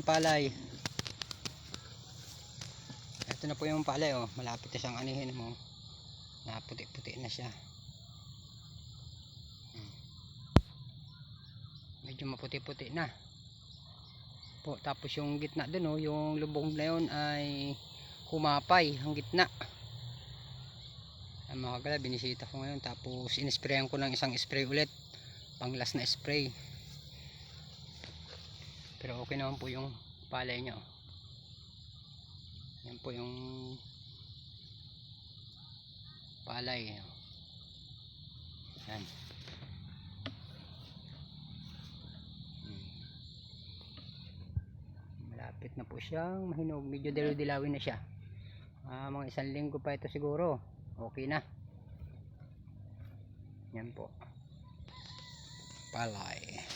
palay. Ito na po yung palay oh. Malapit na siyang anihin mo. Naputi-puti na siya. Hmm. Medyo maputi-puti na. Po, tapos yung gitna dun oh, yung lubong na yun ay humapay ang gitna. Ang mga kala, binisita ko ngayon. Tapos inisprayan ko ng isang spray ulit. Pang last na spray. Pero okay naman po yung palay niya. Yan po yung palay. Yan. Hmm. Malapit na po siyang mahinog. Medyo dilaw-dilawin na siya. Ah, mga isang linggo pa ito siguro. Okay na. Yan po. Palay.